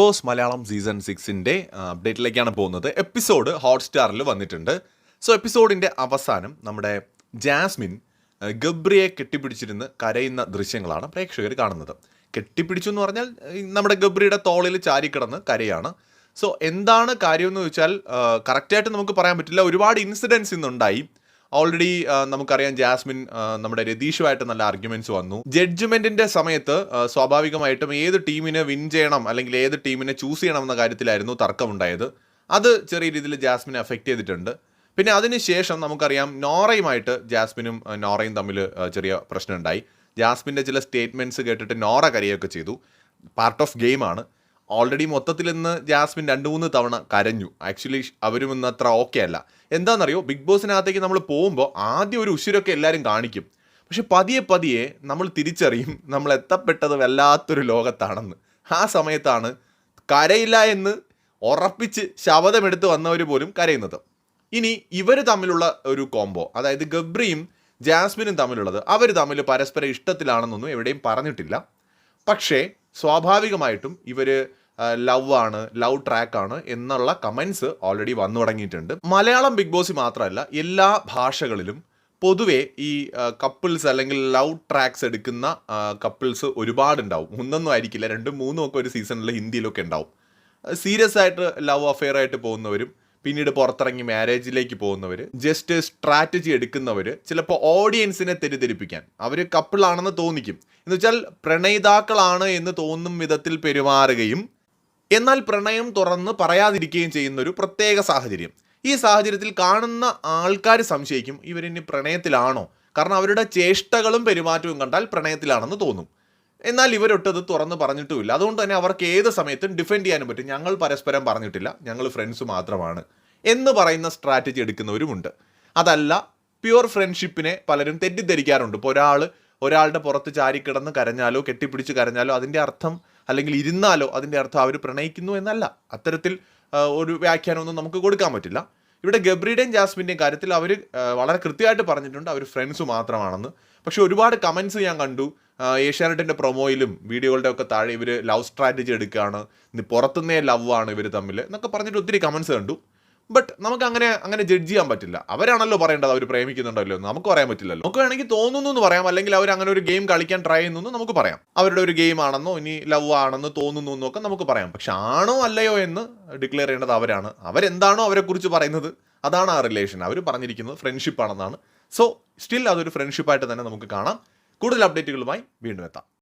Boss Malayalam season സിക്സിന്റെ അപ്ഡേറ്റിലേക്കാണ് പോകുന്നത്. എപ്പിസോഡ് ഹോട്ട്സ്റ്റാറിൽ വന്നിട്ടുണ്ട്. സോ എപ്പിസോഡിന്റെ അവസാനം നമ്മുടെ ജാസ്മിൻ ഗബ്രിയെ കെട്ടിപ്പിടിച്ചിരുന്ന് കരയുന്ന ദൃശ്യങ്ങളാണ് പ്രേക്ഷകർ കാണുന്നത്. കെട്ടിപ്പിടിച്ചു എന്ന് പറഞ്ഞാൽ നമ്മുടെ ഗബ്രിയുടെ തോളിൽ ചാരിക്കിടന്ന് കരയാണ്. സോ എന്താണ് കാര്യമെന്ന് ചോദിച്ചാൽ കറക്റ്റായിട്ട് നമുക്ക് പറയാൻ പറ്റില്ല. ഒരുപാട് ഇൻസിഡൻസ് ഇന്നുണ്ടായി. ഓൾറെഡി നമുക്കറിയാം ജാസ്മിൻ നമ്മുടെ രതീഷുമായിട്ട് നല്ല ആർഗ്യുമെന്റ്സ് വന്നു. ജഡ്ജ്മെന്റിന്റെ സമയത്ത് സ്വാഭാവികമായിട്ടും ഏത് ടീമിനെ വിൻ ചെയ്യണം അല്ലെങ്കിൽ ഏത് ടീമിനെ ചൂസ് ചെയ്യണം എന്ന കാര്യത്തിലായിരുന്നു തർക്കമുണ്ടായത്. അത് ചെറിയ രീതിയിൽ ജാസ്മിനെ അഫക്റ്റ് ചെയ്തിട്ടുണ്ട്. പിന്നെ അതിനുശേഷം നമുക്കറിയാം നോറയുമായിട്ട് ജാസ്മിനും നോറയും തമ്മിൽ ചെറിയ പ്രശ്നമുണ്ടായി. ജാസ്മിന്റെ ചില സ്റ്റേറ്റ്മെന്റ്സ് കേട്ടിട്ട് നോറ കരയൊക്കെ ചെയ്തു. പാർട്ട് ഓഫ് ഗെയിമാണ് ഓൾറെഡി മൊത്തത്തിൽ ഇന്ന് ജാസ്മിൻ രണ്ട് മൂന്ന് തവണ കരഞ്ഞു. ആക്ച്വലി അവരും ഇന്ന് അത്ര ഓക്കെ അല്ല. എന്താണെന്നറിയോ? ബിഗ് ബോസിനകത്തേക്ക് നമ്മൾ പോകുമ്പോൾ ആദ്യം ഒരു ഉശിരൊക്കെ എല്ലാവരും കാണിക്കും. പക്ഷെ പതിയെ പതിയെ നമ്മൾ തിരിച്ചറിയും നമ്മൾ എത്തപ്പെട്ടത് വല്ലാത്തൊരു ലോകത്താണെന്ന്. ആ സമയത്താണ് കരയില്ല എന്ന് ഉറപ്പിച്ച് ശബദമെടുത്ത് വന്നവർ പോലും കരയുന്നത്. ഇനി ഇവർ തമ്മിലുള്ള ഒരു കോംബോ അതായത് ഗബ്രിയും ജാസ്മിനും തമ്മിലുള്ളത് അവർ തമ്മിൽ പരസ്പരം ഇഷ്ടത്തിലാണെന്നൊന്നും എവിടെയും പറഞ്ഞിട്ടില്ല. പക്ഷേ സ്വാഭാവികമായിട്ടും ഇവർ ലവ് ആണ് ലവ് ട്രാക്ക് ആണ് എന്നുള്ള കമൻസ് ഓൾറെഡി വന്നു തുടങ്ങിയിട്ടുണ്ട്. മലയാളം ബിഗ് ബോസ് മാത്രമല്ല എല്ലാ ഭാഷകളിലും പൊതുവെ ഈ കപ്പിൾസ് അല്ലെങ്കിൽ ലവ് ട്രാക്സ് എടുക്കുന്ന കപ്പിൾസ് ഒരുപാടുണ്ടാവും. ഒന്നൊന്നും ആയിരിക്കില്ല രണ്ടും മൂന്നും ഒക്കെ ഒരു സീസണിൽ ഹിന്ദിയിലൊക്കെ ഉണ്ടാവും. സീരിയസ് ആയിട്ട് ലവ് അഫെയർ ആയിട്ട് പോകുന്നവരും പിന്നീട് പുറത്തിറങ്ങി മാരേജിലേക്ക് പോകുന്നവർ ജസ്റ്റ് സ്ട്രാറ്റജി എടുക്കുന്നവർ ചിലപ്പോൾ ഓഡിയൻസിനെ തെറ്റിദ്ധരിപ്പിക്കാൻ. അവർ കപ്പിളാണെന്ന് തോന്നിക്കും. എന്ന് വെച്ചാൽ പ്രണയിതാക്കളാണ് എന്ന് തോന്നും വിധത്തിൽ പെരുമാറുകയും എന്നാൽ പ്രണയം തുറന്ന് പറയാതിരിക്കുകയും ചെയ്യുന്ന ഒരു പ്രത്യേക സാഹചര്യം. ഈ സാഹചര്യത്തിൽ കാണുന്ന ആൾക്കാർ സംശയിക്കും ഇവരിനി പ്രണയത്തിലാണോ? കാരണം അവരുടെ ചേഷ്ടകളും പെരുമാറ്റവും കണ്ടാൽ പ്രണയത്തിലാണെന്ന് തോന്നും. എന്നാൽ ഇവരൊട്ടത് തുറന്ന് പറഞ്ഞിട്ടുമില്ല. അതുകൊണ്ട് തന്നെ അവർക്ക് ഏത് സമയത്തും ഡിഫെൻഡ് ചെയ്യാനും പറ്റും. ഞങ്ങൾ പരസ്പരം പറഞ്ഞിട്ടില്ല. ഞങ്ങൾ ഫ്രണ്ട്സ് മാത്രമാണ് എന്ന് പറയുന്ന സ്ട്രാറ്റജി എടുക്കുന്നവരുമുണ്ട്. അതല്ല പ്യുവർ ഫ്രണ്ട്ഷിപ്പിനെ പലരും തെറ്റിദ്ധരിക്കാറുണ്ട്. ഇപ്പോൾ ഒരാൾ ഒരാളുടെ പുറത്ത് ചാരിക്കിടന്ന് കരഞ്ഞാലോ കെട്ടിപ്പിടിച്ച് കരഞ്ഞാലോ അതിന്റെ അർത്ഥം അല്ലെങ്കിൽ ഇരുന്നാലോ അതിന്റെ അർത്ഥം അവർ പ്രണയിക്കുന്നു എന്നല്ല. അത്തരത്തിൽ ഒരു വ്യാഖ്യാനമൊന്നും നമുക്ക് കൊടുക്കാൻ പറ്റില്ല. ഇവിടെ ഗബ്രിയുടെയും ജാസ്മിന്റെയും കാര്യത്തിൽ അവർ വളരെ കൃത്യമായിട്ട് പറഞ്ഞിട്ടുണ്ട്. അവർ ഫ്രണ്ട്സ് മാത്രമാണെന്ന്. പക്ഷേ ഒരുപാട് കമൻസ് ഞാൻ കണ്ടു. ഏഷ്യാനെറ്റിന്റെ പ്രൊമോയിലും വീഡിയോകളുടെ ഒക്കെ താഴെ ഇവർ ലവ് സ്ട്രാറ്റജി എടുക്കുകയാണ്. പുറത്തുനിന്നേ ലവ് ആണ് ഇവർ തമ്മിൽ എന്നൊക്കെ പറഞ്ഞിട്ട് ഒത്തിരി കമൻസ് കണ്ടു. ബട്ട് നമുക്ക് അങ്ങനെ അങ്ങനെ ജഡ്ജ് ചെയ്യാൻ പറ്റില്ല. അവരാണല്ലോ പറയേണ്ടത് അവർ പ്രേമിക്കുന്നുണ്ടല്ലോ എന്ന്. നമുക്ക് പറയാൻ പറ്റില്ലല്ലോ. നമുക്ക് വേണമെങ്കിൽ തോന്നുന്നു എന്ന് പറയാം. അല്ലെങ്കിൽ അവർ അങ്ങനെ ഒരു ഗെയിം കളിക്കാൻ ട്രൈ ചെയ്യുന്നു എന്ന് നമുക്ക് പറയാം. അവരുടെ ഒരു ഗെയിം ആണെന്നോ ഇനി ലവ് ആണെന്ന് തോന്നുന്നു എന്നൊക്കെ നമുക്ക് പറയാം. പക്ഷെ ആണോ അല്ലയോ എന്ന് ഡിക്ലെയർ ചെയ്യേണ്ടത് അവരാണ്. അവരെന്താണോ അവരെക്കുറിച്ച് പറയുന്നത് അതാണ് ആ റിലേഷൻ അവർ പറഞ്ഞിരിക്കുന്നത് ഫ്രണ്ട്ഷിപ്പ് ആണെന്നാണ്. സോ സ്റ്റിൽ അതൊരു ഫ്രണ്ട്ഷിപ്പായിട്ട് തന്നെ നമുക്ക് കാണാം. കൂടുതൽ അപ്ഡേറ്റുകളുമായി വീണ്ടും എത്താം.